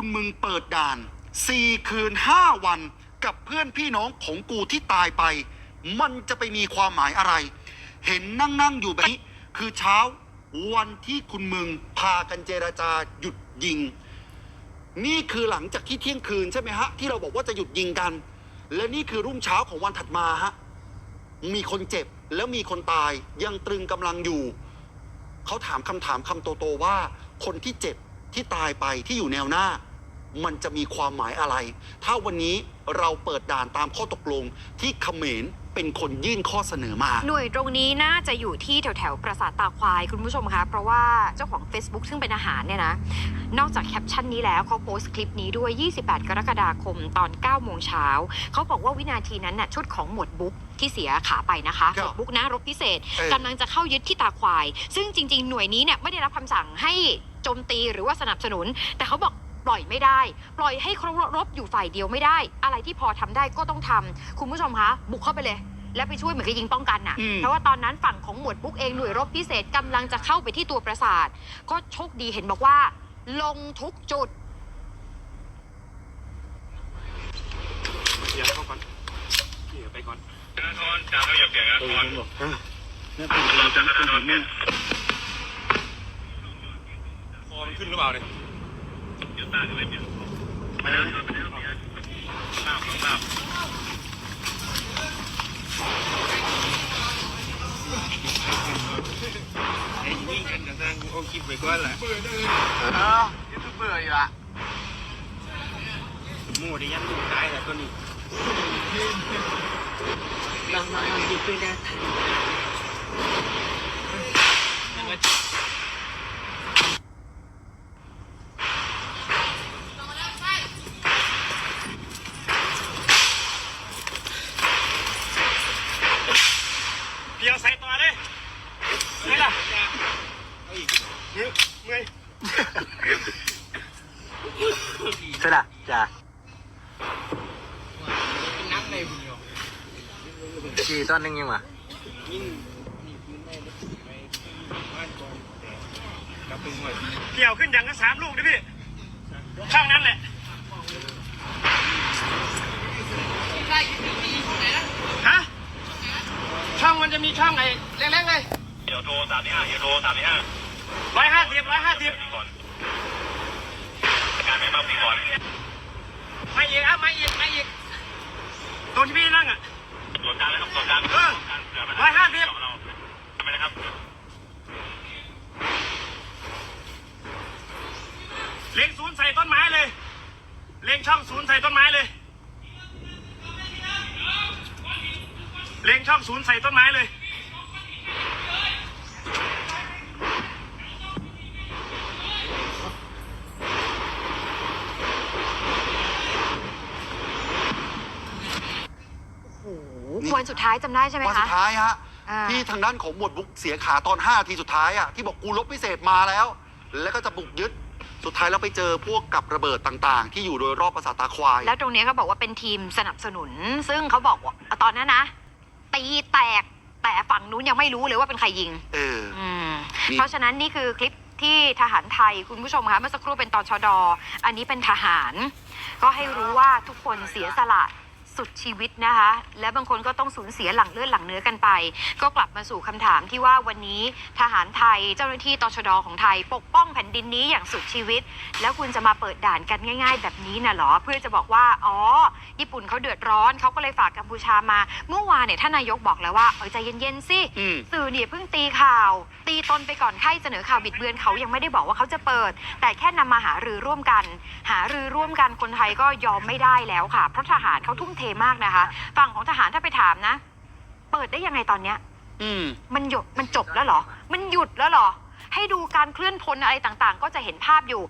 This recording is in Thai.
คุณมึงเปิดด่าน 4 คืน 5 วัน กับเพื่อนพี่น้องของกูที่ตายไป มันจะไปมีความหมายอะไร เห็นนั่งนั่งอยู่แบบนี้คือเช้าวันที่คุณมึงพากันเจราจาหยุดยิง นี่คือหลังจากที่เที่ยงคืนใช่ไหมฮะ ที่เราบอกว่าจะหยุดยิงกัน และนี่คือรุ่งเช้าของวันถัดมาฮะมีคนเจ็บแล้วมีคนตายยังตรึงกำลังอยู่ เขาถามคำถามคำโตๆว่า คนที่เจ็บที่ตายไปที่อยู่แนวหน้า มันจะมีความหมายอะไร ถ้าวันนี้เราเปิดด่านตามข้อตกลงที่เขมรเป็นคนยื่นข้อเสนอมา หน่วยตรงนี้น่าจะอยู่ที่แถวแถวๆปราสาทตาควายคุณผู้ชมคะเพราะว่าเจ้าของ Facebook ซึ่งเป็นอาหารเนี่ยนะ นอกจากแคปชั่นนี้แล้วเขาโพสต์คลิปนี้ด้วย 28 กรกฎาคมตอน 9 โมงเช้า เขาบอกว่าวินาทีนั้นน่ะชุดของหมวดบุ๊กที่เสียขาไปนะคะครัหบมวดบุ๊กนะรบพิเศษเออกำลังจะเข้ายึดที่ตาควาย ซึ่งจริง ๆ หน่วยนี้เนี่ยไม่ได้รับคำสั่งให้โจมตีหรือว่าสนับสนุน แต่เขาบอก ปล่อยไม่ได้ ปล่อยให้เคารพอยู่ฝ่ายเดียวไม่ได้ อะไรที่พอทำได้ก็ต้องทำคุณผู้ชมคะบุกเข้าไปเลย แล้วไปช่วยเหมือนกับยิงป้องกันน่ะอืม เพราะว่าตอนนั้นฝั่งของหมวดบุ๊กเองหน่วยรบพิเศษกำลังจะเข้าไปที่ตัวปราสาท ก็โชคดีเห็นบอกว่า ลงทุกจุด เดี๋ยวเข้าก่อนเดี๋ยวไปก่อนธนาธรจากระเบียบเกียรติธนาธรเนี่ยเป็นคนที่เป็นคนเนี่ยคอมันขึ้นหรือเปล่าเนี่ยเดี๋ยวตาจะ ไอ้ยิงกันกันนั่งเอาคลิปไปก่อนแหละเออยูทูบเบอร์อยู่ละมู่ได้ยันหมู่ได้แต่ตัวนี้ลองลองลองหยิบปืนได้ ยังไง เดี๋ยวใส่ต่อเลยนี่ล่ะ เอาอีกเมื่อยเมื่อย สละจ้ะเป็นนักในบุญยอกี่ต้นหนึงยังวะยิ่งนี่พื้นไม่ได้ไปบ้านก่อนแต่กลับไปหน่อยเกี่ยวขึ้นอย่างละสามลูกดิพี่ช่างนั้นแหละฮะช่องมันจะมีช่องไอ้เล็กๆเลยเดี๋ยวโทรสามที่ห้าเดี๋ยวโทรสามที่ห้าร้อยห้าสิบร้อยห้าสิบ ก่อนการไม่มาปีก่อนไม่อีกอะไม่อีกไม่อีกตรงที่พี่นั่งอะส่วนกลางนะครับส่วนกลางเออร้อยห้าสิบทำไมนะครับ เล็งศูนย์ใส่ต้นไม้เลย เล็งช่องศูนย์ใส่ต้นไม้เลย เล็งช่องศูนย์ใส่ต้นไม้เลย วันสุดท้ายจำได้ใช่ไหมวันคะ สุดท้ายฮะอ่า ที่ทางด้านของหมวดบุ๊กเสียขาตอน 5 ทีสุดท้ายอะที่บอกกูลบพิเศษมาแล้ว แล้วก็จะบุกยึดสุดท้ายแล้วไปเจอพวกกับระเบิดต่างๆ ที่อยู่โดยรอบปราสาทตาควาย แล้วตรงนี้เขาบอกว่าเป็นทีมสนับสนุน ซึ่งเขาบอกว่าตอนนั้นนะตีแตกแต่ฝั่งนู้นยังไม่รู้เลยว่าเป็นใครยิง เออ อืมนี่ เพราะฉะนั้นนี่คือคลิปที่ทหารไทยคุณผู้ชมคะเมื่อสักครู่เป็นตอนชดอันนี้เป็นทหาร ก็ให้รู้ว่าทุกคนเสียสละ สุดชีวิตนะคะ และบางคนก็ต้องสูญเสียหลังเลือดหลังเนื้อกันไป ก็กลับมาสู่คำถามที่ว่าวันนี้ทหารไทยเจ้าหน้าที่ตชดของไทย ปกป้องแผ่นดินนี้อย่างสุดชีวิต แล้วคุณจะมาเปิดด่านกันง่าย ๆ แบบนี้น่ะเหรอ เพื่อจะบอกว่าอ๋อ ญี่ปุ่นเขาเดือดร้อนเขาก็เลยฝากกัมพูชามา เมื่อวานเนี่ยท่านนายกบอกแล้วว่าเออใจเย็นๆสิอืมสื่อเนี่ยเพิ่งตีข่าว ตีตนไปก่อนใครเสนอข่าวบิดเบือนเขายังไม่ได้บอกว่าเขาจะเปิด แต่แค่นำมาหารือร่วมกัน หารือร่วมกันคนไทยก็ยอมไม่ได้แล้วค่ะเพราะทหารเขาทุ่มเทมากนะคะ ฝั่งของทหารถ้าไปถามนะ เปิดได้ยังไงตอนเนี้ย อืม มันหยุดมันจบแล้วเหรอ มันหยุดแล้วเหรอ ให้ดูการเคลื่อนพลอะไรต่างๆ ก็จะเห็นภาพอยู่